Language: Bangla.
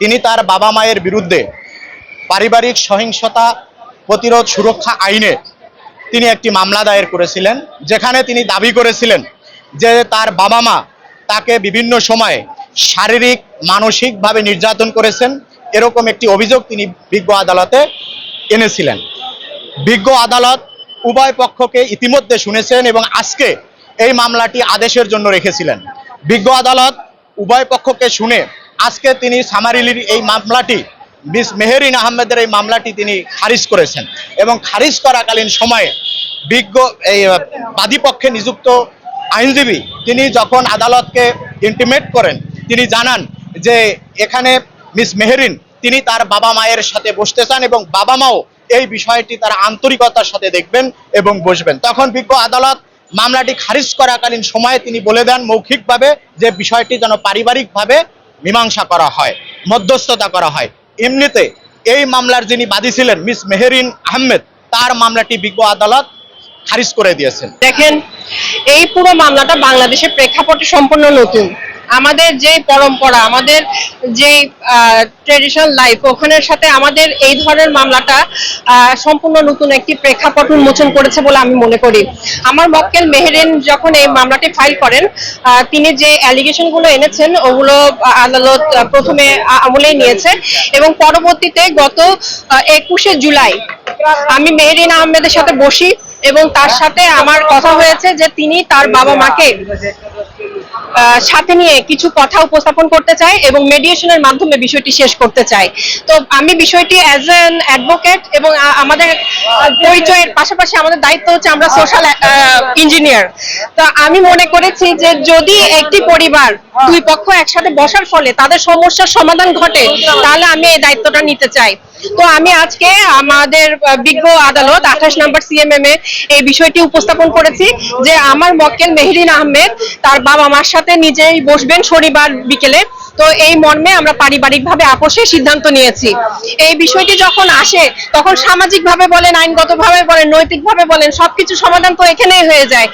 তিনি তার বাবা মায়ের বিরুদ্ধে পারিবারিক সহিংসতা প্রতিরোধ সুরক্ষা আইনে তিনি একটি মামলা দায়ের করেছিলেন, যেখানে তিনি দাবি করেছিলেন যে তার বাবা মা তাকে বিভিন্ন সময়ে শারীরিক, মানসিকভাবে নির্যাতন করেছেন। এরকম একটি অভিযোগ তিনি বিজ্ঞ আদালতে এনেছিলেন। বিজ্ঞ আদালত উভয় পক্ষকে ইতিমধ্যে শুনেছেন এবং আজকে এই মামলাটি আদেশের জন্য রেখেছিলেন। বিজ্ঞ আদালত উভয় পক্ষকে শুনে আজকে তিনি সামারিলির এই মামলাটি মিস মেহেরিন আহমেদের এই মামলাটি তিনি খারিজ করেছেন। এবং খারিজ করাকালীন সময়ে বিজ্ঞ এই বাদীপক্ষে নিযুক্ত আইনজীবী তিনি যখন আদালতকে ইন্টিমেট করেন, তিনি জানান যে এখানে মিস মেহেরিন, তিনি তার বাবা মায়ের সাথে বসতে চান এবং বাবা মাও এই বিষয়টি তারা আন্তরিকতার সাথে দেখবেন এবং বসবেন। তখন বিজ্ঞ আদালত মামলাটি খারিজ করাকালীন সময়ে তিনি বলে দেন মৌখিকভাবে যে বিষয়টি যেন পারিবারিকভাবে মীমাংসা করা হয়, মধ্যস্থতা করা হয়। এমনিতে এই মামলার যিনি বাদী ছিলেন, মিস মেহরিন আহমেদ, তার মামলাটি বিজ্ঞ আদালত খারিজ করে দিয়েছেন। দেখেন, এই পুরো মামলাটা বাংলাদেশের প্রেক্ষাপটে সম্পূর্ণ নতুন। আমাদের যে পরম্পরা, আমাদের যে ট্রেডিশনাল লাইফ ওখানের সাথে আমাদের এই ধরনের মামলাটা সম্পূর্ণ নতুন একটি প্রেক্ষাপট উন্মোচন করেছে বলে আমি মনে করি। আমার মক্কেল মেহেরিন যখন এই মামলাটি ফাইল করেন তিনি যে অ্যালিগেশনগুলো এনেছেন, ওগুলো আদালত প্রথমে আ- আমলেই নিয়েছে এবং পরবর্তীতে গত একুশে জুলাই আমি মেহেরিন আহমেদের সাথে বসি এবং তার সাথে আমার কথা হয়েছে যে তিনি তার বাবা মাকে সাথে নিয়ে কিছু কথা উপস্থাপন করতে চাই এবং মেডিয়েশনের মাধ্যমে বিষয়টি শেষ করতে চাই। তো আমি বিষয়টি অ্যাজ অ্যান অ্যাডভোকেট এবং আমাদের পরিচয়ের পাশাপাশি আমাদের দায়িত্ব হচ্ছে আমরা সোশ্যাল ইঞ্জিনিয়ার তো আমি মনে করেছি যে যদি একটি পরিবার দুই পক্ষ একসাথে বসার ফলে তাদের সমস্যার সমাধান ঘটে, তাহলে আমি এই দায়িত্বটা নিতে চাই। তো আমি আজকে আমাদের বিজ্ঞ আদালত আঠাশ নম্বর সিএমএম এ এই বিষয়টি উপস্থাপন করেছি যে আমার মক্কেল মেহরিন আহমেদ তার বাবা মার সাথে নিজেই বসবেন শনিবার বিকেলে। তো এই মর্মে আমরা পারিবারিকভাবে আপোষে সিদ্ধান্ত নিয়েছি। এই বিষয়টি যখন আসে, তখন সামাজিকভাবে বলেন, আইনগতভাবে বলেন, নৈতিকভাবে বলেন, সবকিছু সমাধান তো এখানেই হয়ে যায়।